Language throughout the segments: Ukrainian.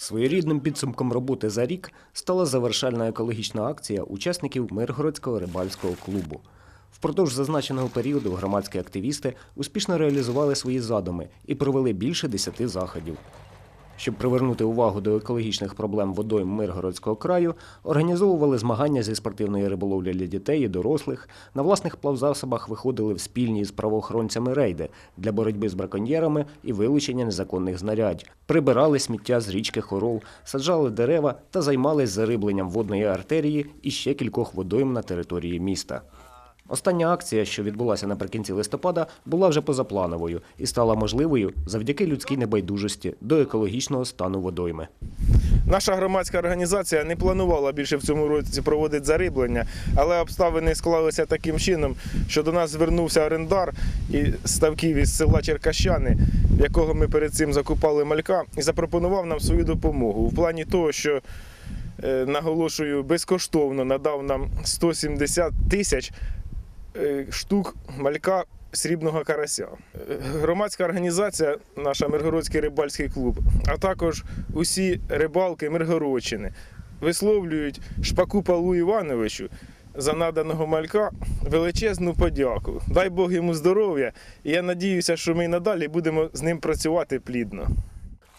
Своєрідним підсумком роботи за рік стала завершальна екологічна акція учасників Миргородського рибальського клубу. Впродовж зазначеного періоду громадські активісти успішно реалізували свої задуми і провели більше десяти заходів. Щоб привернути увагу до екологічних проблем водойм Миргородського краю, організовували змагання зі спортивної риболовлі для дітей і дорослих. На власних плавзасобах виходили в спільні з правоохоронцями рейди для боротьби з браконьєрами і вилучення незаконних знарядь. Прибирали сміття з річки Хорол, саджали дерева та займались зарибленням водної артерії і ще кількох водойм на території міста. Остання акція, що відбулася наприкінці листопада, була вже позаплановою і стала можливою завдяки людській небайдужості до екологічного стану водойми. Наша громадська організація не планувала більше в цьому році проводити зариблення, але обставини склалися таким чином, що до нас звернувся орендар і ставків із села Черкащани, якого ми перед цим закупали малька, і запропонував нам свою допомогу в плані того, що е, наголошую, безкоштовно надав нам 170 тисяч штук малька срібного карася. Е, Громадська організація, наша Миргородський рибальський клуб, а також усі рибалки Миргородщини висловлюють Шпаку Павлу Івановичу за наданого малька величезну подяку. Дай Бог йому здоров'я, і я надіюся, що ми й надалі будемо з ним працювати плідно.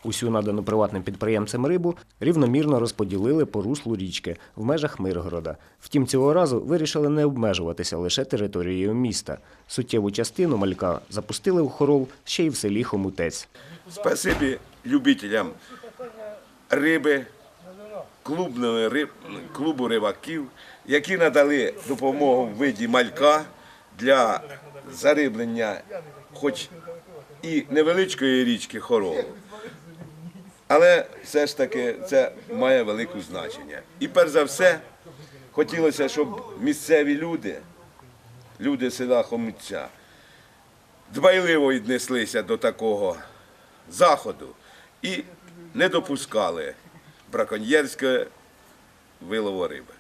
Усю надану приватним підприємцям рибу рівномірно розподілили по руслу річки в межах Миргорода. Втім, цього разу вирішили не обмежуватися лише територією міста. Суттєву частину малька запустили в хорол ще й в селі Хомутець. Спасибі любителям риби, клубної риб, клубу рибаків, які надали допомогу в виді малька для зариблення хоч і невеличкої річки Хоролу. Але все ж таки це має велике значення. І перш за все, хотілося, щоб місцеві люди, люди села Хомуця, дбайливо віднеслися до такого заходу і не допускали браконьєрського вилову риби.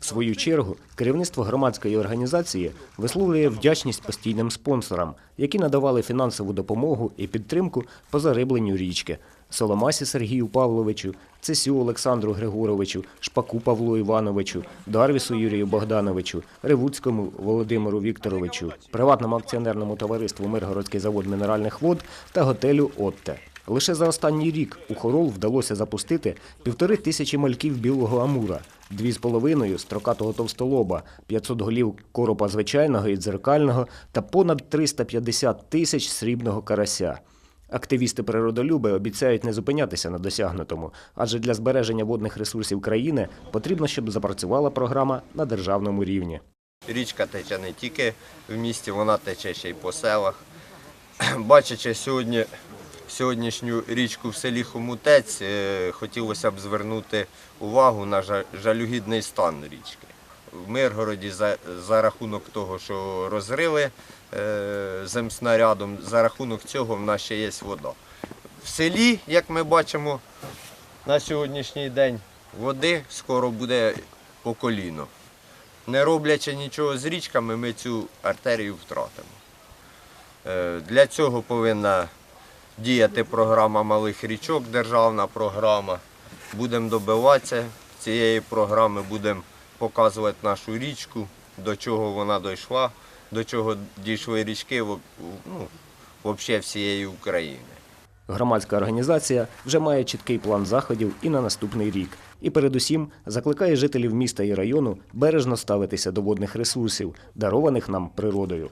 В свою чергу керівництво громадської організації висловлює вдячність постійним спонсорам, які надавали фінансову допомогу і підтримку по зарибленню річки. Соломасі Сергію Павловичу, Цесю Олександру Григоровичу, Шпаку Павлу Івановичу, Дарвісу Юрію Богдановичу, Ревуцькому Володимиру Вікторовичу, приватному акціонерному товариству Миргородський завод мінеральних вод та готелю Отте. Лише за останній рік у Хорол вдалося запустити півтори тисячі мальків білого амура, дві з половиною строкатого товстолоба, 500 голів коропа звичайного і дзеркального та понад 350 тисяч срібного карася. Активісти природолюби обіцяють не зупинятися на досягнутому, адже для збереження водних ресурсів країни потрібно, щоб запрацювала програма на державному рівні. Річка тече не тільки в місті, вона тече ще й по селах. Бачачи сьогодні, сьогоднішню річку в селі Хомутець, е, хотілося б звернути увагу на жалюгідний стан річки. В Миргороді за, за рахунок того, що розрили е, земснарядом, за рахунок цього в нас ще є вода. В селі, як ми бачимо на сьогоднішній день, води скоро буде по коліно. Не роблячи нічого з річками, ми цю артерію втратимо. Е, Для цього повинна діяти програма малих річок, державна програма. Будемо добиватися цієї програми, будемо показувати нашу річку, до чого вона дійшла, до чого дійшли річки ну, взагалі всієї України. Громадська організація вже має чіткий план заходів і на наступний рік. І передусім закликає жителів міста і району бережно ставитися до водних ресурсів, дарованих нам природою.